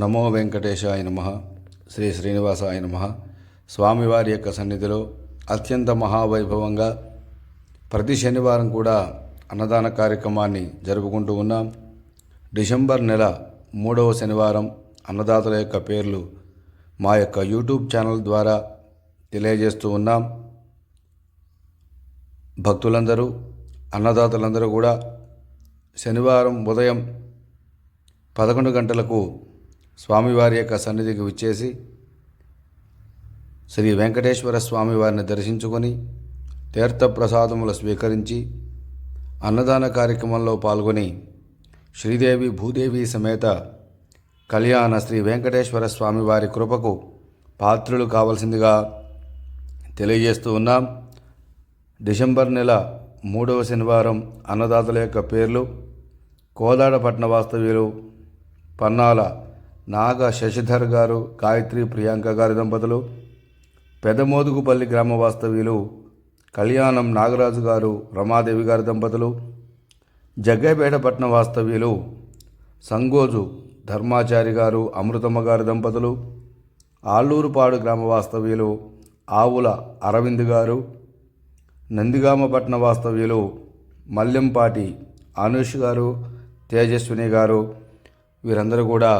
నమో వెంకటేశాయ నమ. శ్రీ శ్రీనివాసాయ నమ. స్వామివారి యొక్క సన్నిధిలో అత్యంత మహావైభవంగా ప్రతి శనివారం కూడా అన్నదాన కార్యక్రమాన్ని జరుపుకుంటూ ఉన్నాం. డిసెంబర్ నెల మూడవ శనివారం అన్నదాతల యొక్క పేర్లు మా యొక్క యూట్యూబ్ ఛానల్ ద్వారా తెలియజేస్తూ ఉన్నాం. భక్తులందరూ అన్నదాతలందరూ కూడా శనివారం ఉదయం పదకొండు గంటలకు స్వామివారి యొక్క సన్నిధికి విచ్చేసి శ్రీ వెంకటేశ్వర స్వామివారిని దర్శించుకొని తీర్థప్రసాదములు స్వీకరించి అన్నదాన కార్యక్రమంలో పాల్గొని శ్రీదేవి భూదేవి సమేత కళ్యాణ శ్రీ వెంకటేశ్వర స్వామివారి కృపకు పాత్రులు కావలసిందిగా తెలియజేస్తూ ఉన్నాం. డిసెంబర్ నెల మూడవ శనివారం అన్నదాతల యొక్క పేర్లు కోదాడపట్న వాస్తవ్యులు పన్నాల నాగ శశిధర్ గారు గాయత్రి ప్రియాంక గారి దంపతులు పెదమోదుగుపల్లి గ్రామ వాస్తవ్యులు కళ్యాణం నాగరాజు గారు రమాదేవి గారి దంపతులు జగ్గైపేట పట్టణ వాస్తవ్యులు సంగోజు ధర్మాచారి గారు అమృతమ్మ గారి దంపతులు ఆళ్ళూరుపాడు గ్రామ వాస్తవ్యులు ఆవుల అరవింద్ గారు నందిగామ పట్టణ వాస్తవ్యులు మల్లెంపాటి అనుష్ గారు తేజస్విని గారు వీరందరూ కూడా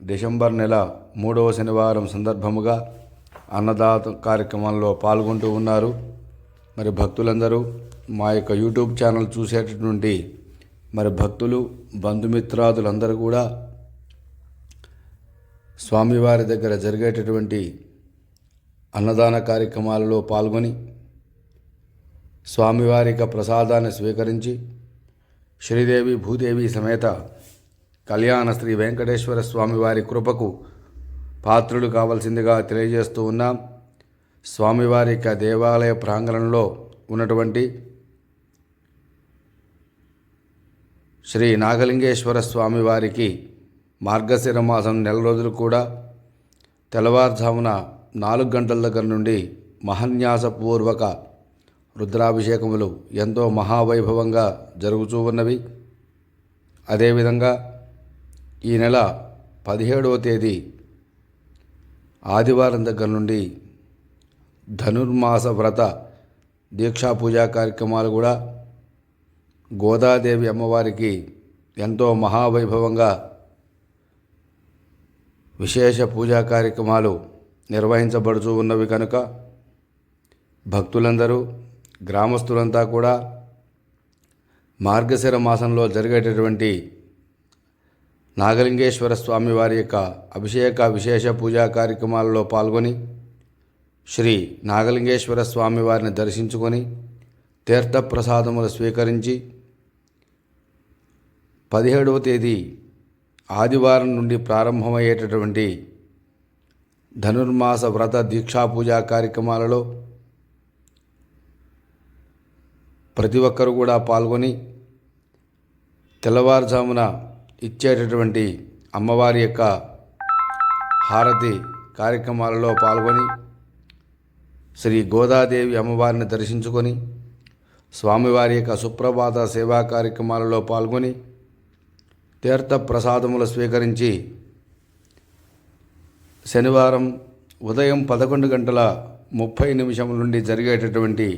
డిసెంబర్ నెల మూడవ శనివారం సందర్భముగా అన్నదాత కార్యక్రమంలో పాల్గొంటూ ఉన్నారు. మరి భక్తులందరూ మా యొక్క యూట్యూబ్ ఛానల్ చూసేటటువంటి మరి భక్తులు బంధుమిత్రాదులందరూ కూడా స్వామివారి దగ్గర జరిగేటటువంటి అన్నదాన కార్యక్రమాలలో పాల్గొని స్వామివారి యొక్క ప్రసాదాన్ని స్వీకరించి శ్రీదేవి భూదేవి సమేత కళ్యాణ శ్రీ వెంకటేశ్వర స్వామివారి కృపకు పాత్రులు కావాల్సిందిగా తెలియజేస్తూ ఉన్నాం. స్వామివారి యొక్క దేవాలయ ప్రాంగణంలో ఉన్నటువంటి శ్రీ నాగలింగేశ్వర స్వామివారికి మార్గశిర మాసం నెల రోజులు కూడా తెల్లవారుజామున నాలుగు గంటల దగ్గర నుండి మహన్యాసపూర్వక రుద్రాభిషేకములు ఎంతో మహావైభవంగా జరుగుతూ ఉన్నవి. అదేవిధంగా ఈ నెల పదిహేడవ తేదీ ఆదివారం దగ్గర నుండి ధనుర్మాస వ్రత దీక్షా పూజా కార్యక్రమాలు కూడా గోదాదేవి అమ్మవారికి ఎంతో మహావైభవంగా విశేష పూజా కార్యక్రమాలు నిర్వహించబడుతూ ఉన్నవి కనుక భక్తులందరూ గ్రామస్తులంతా కూడా మార్గశిర మాసంలో జరిగేటటువంటి నాగలింగేశ్వర స్వామి వారి యొక్క అభిషేక విశేష పూజా కార్యక్రమాలలో పాల్గొని శ్రీ నాగలింగేశ్వర స్వామి వారిని దర్శించుకొని తీర్థప్రసాదములు స్వీకరించి పదిహేడవ తేదీ ఆదివారం నుండి ప్రారంభమయ్యేటటువంటి ధనుర్మాస వ్రత దీక్షా పూజా కార్యక్రమాలలో ప్రతి ఒక్కరు కూడా పాల్గొని తెల్లవారుజామున ఇచ్చేటటువంటి అమ్మవారి యొక్క హారతి కార్యక్రమాలలో పాల్గొని శ్రీ గోదాదేవి అమ్మవారిని దర్శించుకొని స్వామివారి యొక్క సుప్రభాత సేవా కార్యక్రమాలలో పాల్గొని తీర్థ ప్రసాదములు స్వీకరించి శనివారం ఉదయం పదకొండు గంటల ముప్పై నిమిషముల నుండి జరిగేటటువంటి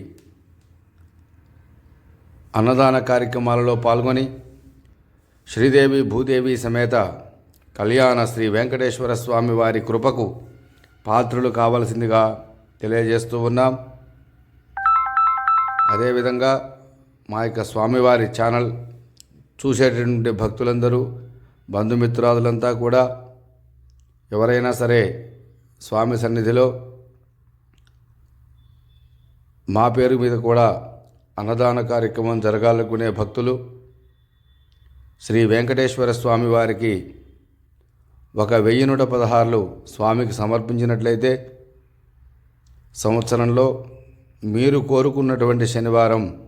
అన్నదాన కార్యక్రమాలలో పాల్గొని శ్రీదేవి భూదేవి సమేత కళ్యాణ శ్రీ వెంకటేశ్వర స్వామి వారి కృపకు పాత్రులు కావలసిందిగా తెలియజేస్తూ ఉన్నాం. అదేవిధంగా మా యొక్క స్వామివారి ఛానల్ చూసేటటువంటి భక్తులందరూ బంధుమిత్రాదులంతా కూడా ఎవరైనా సరే స్వామి సన్నిధిలో మా పేరు మీద కూడా అన్నదాన కార్యక్రమం జరగాలనుకునే భక్తులు శ్రీ వెంకటేశ్వర స్వామి వారికి ఒక వెయ్యి నూట పదహారులు స్వామికి సమర్పించినట్లయితే సంవత్సరంలో మీరు కోరుకున్నటువంటి శనివారం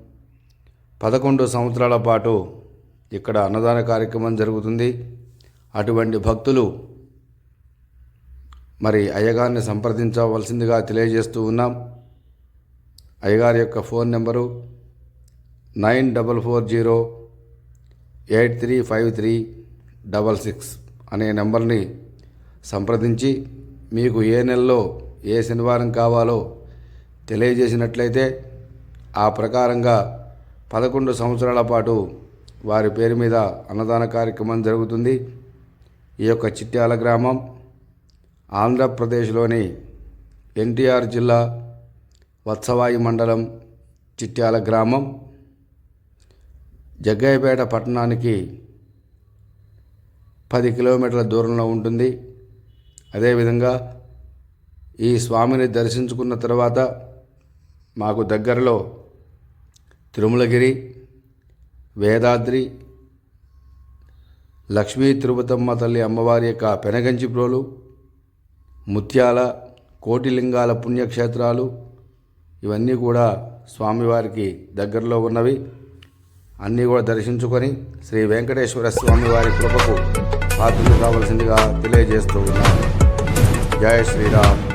పదకొండు సంవత్సరాల పాటు ఇక్కడ అన్నదాన కార్యక్రమం జరుగుతుంది. అటువంటి భక్తులు మరి అయ్యగారిని సంప్రదించవలసిందిగా తెలియజేస్తూ ఉన్నాం. అయ్యగారి యొక్క phone number nine double four zero eight three five three double six అనే నెంబర్ని సంప్రదించి మీకు ఏ నెలలో ఏ శనివారం కావాలో తెలియజేసినట్లయితే ఆ ప్రకారంగా పదకొండు సంవత్సరాల పాటు వారి పేరు మీద అన్నదాన కార్యక్రమం జరుగుతుంది. ఈ యొక్క చిట్యాల గ్రామం ఆంధ్రప్రదేశ్లోని ఎన్టీఆర్ జిల్లా వత్సవాయి మండలం చిట్యాల గ్రామం. జగ్గయ్యపేట పట్టణానికి పది కిలోమీటర్ల దూరంలో ఉంటుంది. అదేవిధంగా ఈ స్వామిని దర్శించుకున్న తర్వాత మాకు దగ్గరలో తిరుమలగిరి వేదాద్రి లక్ష్మీ తిరుపతమ్మ తల్లి అమ్మవారి యొక్క పెనగంచిప్రోలు ముత్యాల కోటిలింగాల పుణ్యక్షేత్రాలు ఇవన్నీ కూడా స్వామివారికి దగ్గరలో ఉన్నవి. అన్నీ కూడా దర్శించుకొని శ్రీ వెంకటేశ్వర స్వామి వారి కృపకు పాత్రలు కావలసిందిగా తెలియజేస్తూ ఉన్నాను. జయ శ్రీరామ్.